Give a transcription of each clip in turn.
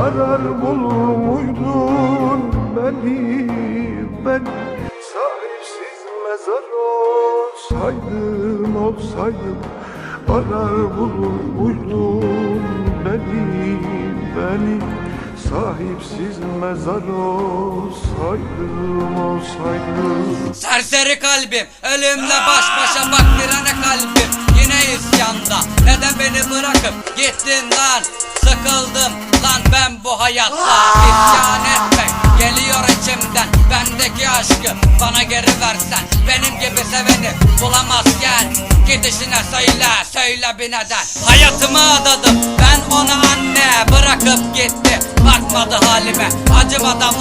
Arar bulur muydun beni ben? Sahipsiz mezar olsaydım olsaydım Arar bulur muydun beni beni? Sahipsiz mezar olsaydım olsaydım. Serseri kalbim ölümle baş başa bak direne kalbim. Yine isyanda neden beni bırakıp gittin lan? Sıkıldım lan hayatta isyan etmek Geliyor içimden bendeki aşkı bana geri versen. Benim gibi seveni bulamazken Gidişine söyle söyle bir neden. Hayatımı adadım ben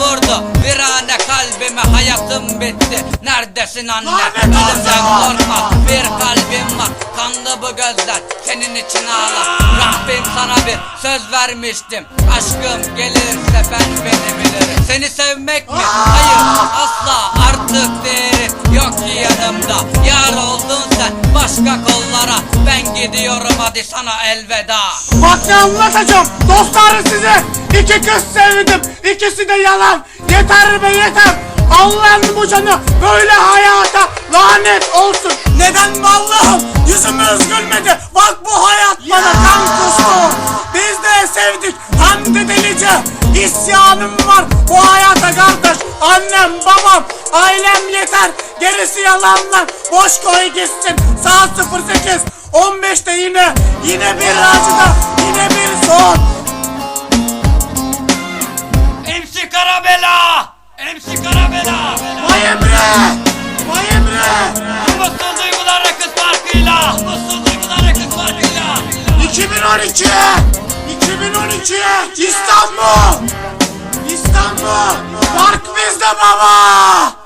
vurdu. Bir ane kalbime Hayatım bitti. Neredesin anne? Ölümden korkma. Bir kalbim var. Kanlı bu gözler senin için ağlar. Rabbim sana bir söz vermiştim. Aşkım gelirse ben beni bilirim. Seni sevmek mi? Hayır asla artık değeri yok ki yanımda. Sen başka kollara. Ben gidiyorum hadi sana elveda. Bak ne anlatacağım? Dostlarım size İki kız sevdim. İkisi de yalan. Yeter be yeter. Allah'ın bu canı böyle hayata lanet olsun. Neden Allah'ım? Yüzümüz gülmedi delice İsyanım var bu hayata kardeş Annem babam ailem yeter Gerisi yalanlar boş koy gitsin Saat 08 15'te yine yine bir acıda yine bir son MC Karabela! MC Karabela! Vay Emre! Vay Emre! Mutsuz duygular kız farkıyla! Mutsuz duygular kız farkıyla! 2012! 2012! İstanbul! İstanbul! Park bizde baba!